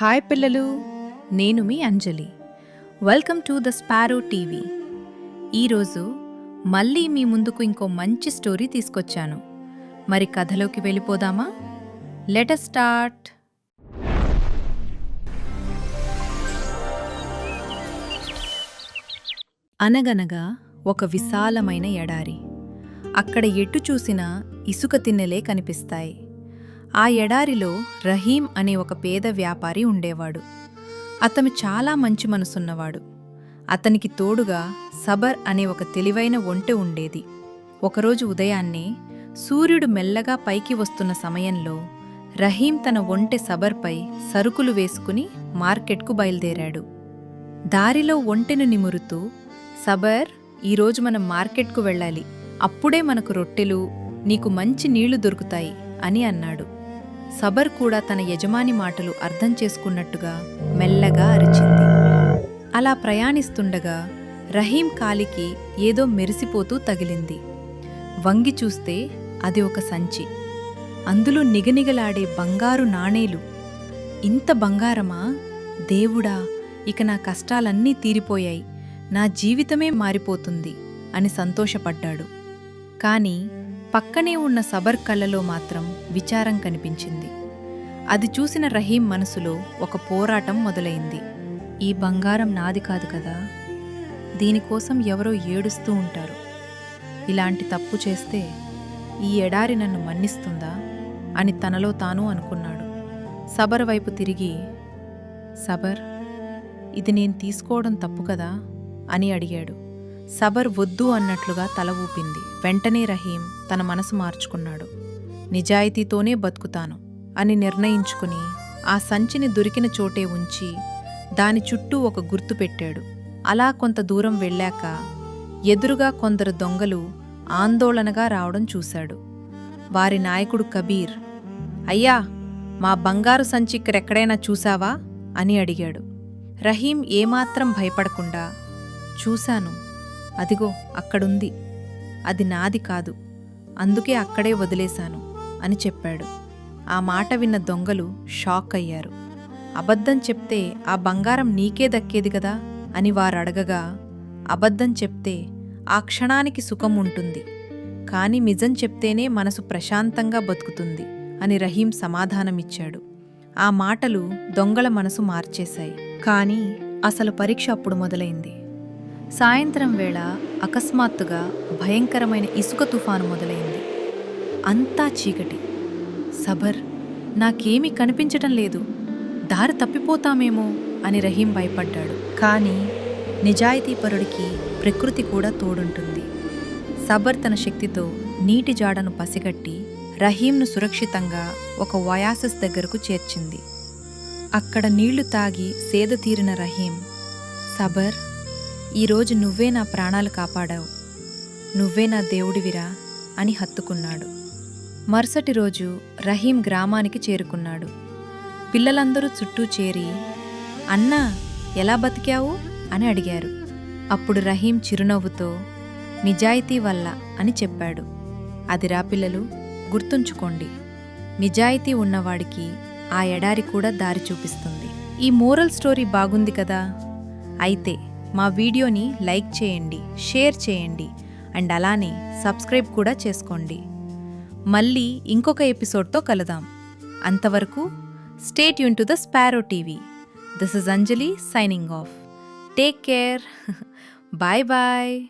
Hi పిల్లలు నేను మీ Anjali. Welcome to the Sparrow TV ఈరోజు మళ్ళీ మీ ముందుకు ఇంకో మంచి స్టోరీ తీసుకొచ్చాను. మరి కథలోకి వెళ్ళిపోదామా? లెట్ స్టార్ట్ అనగనగా ఒక విశాలమైన ఎడారి. అక్కడ ఎటు చూసినా ఇసుక తిన్నెలే కనిపిస్తాయి. ఆ ఎడారిలో రహీం అనే ఒక పేద వ్యాపారి ఉండేవాడు. అతను చాలా మంచి మనసున్నవాడు. అతనికి తోడుగా సబర్ అనే ఒక తెలివైన ఒంటె ఉండేది. ఒకరోజు ఉదయాన్నే సూర్యుడు మెల్లగా పైకి వస్తున్న సమయంలో రహీం తన ఒంటె సబర్పై సరుకులు వేసుకుని మార్కెట్కు బయలుదేరాడు. దారిలో ఒంటెను నిమురుతూ సబర్ ఈరోజు మనం మార్కెట్కు వెళ్ళాలి. అప్పుడే మనకు రొట్టెలు నీకు మంచి నీళ్ళు దొరుకుతాయి అని అన్నాడు. సబర్ కూడా తన యజమాని మాటలు అర్థం చేసుకున్నట్టుగా మెల్లగా అరిచింది. అలా ప్రయాణిస్తుండగా రహీం కాలికి ఏదో మెరిసిపోతూ తగిలింది. వంగి చూస్తే అది ఒక సంచి. అందులో నిగనిగలాడే బంగారు నాణేలు. ఇంత బంగారమా? దేవుడా ఇక నా కష్టాలన్నీ తీరిపోయాయి. నా జీవితమే మారిపోతుంది అని సంతోషపడ్డాడు. కాని పక్కనే ఉన్న సబర్ కళ్ళలో మాత్రం విచారం కనిపించింది. అది చూసిన రహీం మనసులో ఒక పోరాటం మొదలైంది. ఈ బంగారం నాది కాదు కదా? దీనికోసం ఎవరో ఏడుస్తూ ఉంటారు. ఇలాంటి తప్పు చేస్తే ఈ ఎడారి నన్ను మన్నిస్తుందా? అని తనలో తాను అనుకున్నాడు. సబర్ వైపు తిరిగి సబర్ ఇది నేను తీసుకోవడం తప్పు కదా? అని అడిగాడు. సబర్ వద్దు అన్నట్లుగా తల ఊపింది. వెంటనే రహీం తన మనసు మార్చుకున్నాడు. నిజాయితీతోనే బతుకుతాను అని నిర్ణయించుకుని ఆ సంచిని దొరికిన చోటే ఉంచి దాని చుట్టూ ఒక గుర్తు పెట్టాడు. అలా కొంత దూరం వెళ్ళాక ఎదురుగా కొందరు దొంగలు ఆందోళనగా రావడం చూశాడు. వారి నాయకుడు కబీర్ అయ్యా మా బంగారు సంచి ఇక్కడెక్కడైనా చూశావా? అని అడిగాడు. రహీం ఏమాత్రం భయపడకుండా చూశాను. అదిగో అక్కడుంది. అది నాది కాదు. అందుకే అక్కడే వదిలేశాను. అని చెప్పాడు. ఆ మాట విన్న దొంగలు షాక్ అయ్యారు. అబద్ధం చెప్తే ఆ బంగారం నీకే దక్కేది కదా? అని వారడగగా అబద్ధం చెప్తే ఆ క్షణానికి సుఖం ఉంటుంది. కాని నిజం చెప్తేనే మనసు ప్రశాంతంగా బతుకుతుంది అని రహీం సమాధానమిచ్చాడు. ఆ మాటలు దొంగల మనసు మార్చేశాయి. కాని అసలు పరీక్ష అప్పుడు మొదలైంది. సాయంత్రం వేళ అకస్మాత్తుగా భయంకరమైన ఇసుక తుఫాను మొదలైంది. అంతా చీకటి. సబర్ నాకేమీ కనిపించటం లేదు. దారి తప్పిపోతామేమో అని రహీం భయపడ్డాడు. కానీ నిజాయితీపరుడికి ప్రకృతి కూడా తోడుంటుంది. సబర్ తన శక్తితో నీటి జాడను పసిగట్టి రహీంను సురక్షితంగా ఒక వయాసస్ దగ్గరకు చేర్చింది. అక్కడ నీళ్ళు తాగి సేద తీరిన రహీం సబర్ ఈరోజు నువ్వే నా ప్రాణాలు కాపాడావు. నువ్వే నా దేవుడివిరా అని హత్తుకున్నాడు. మరుసటి రోజు రహీం గ్రామానికి చేరుకున్నాడు. పిల్లలందరూ చుట్టూ చేరి అన్నా ఎలా బతికావు? అని అడిగారు. అప్పుడు రహీం చిరునవ్వుతో నిజాయితీ వల్ల అని చెప్పాడు. అదిరా పిల్లలు గుర్తుంచుకోండి. నిజాయితీ ఉన్నవాడికి ఆ ఎడారి కూడా దారి చూపిస్తుంది. ఈ మోరల్ స్టోరీ బాగుంది కదా? అయితే మా వీడియోని లైక్ చేయండి షేర్ చేయండి అండ్ అలానే సబ్స్క్రైబ్ కూడా చేసుకోండి. మళ్ళీ ఇంకొక ఎపిసోడ్తో కలుదాం. అంతవరకు stay Yoon to the Sparrow TV. This is Anjali signing off. Take care. Bye bye.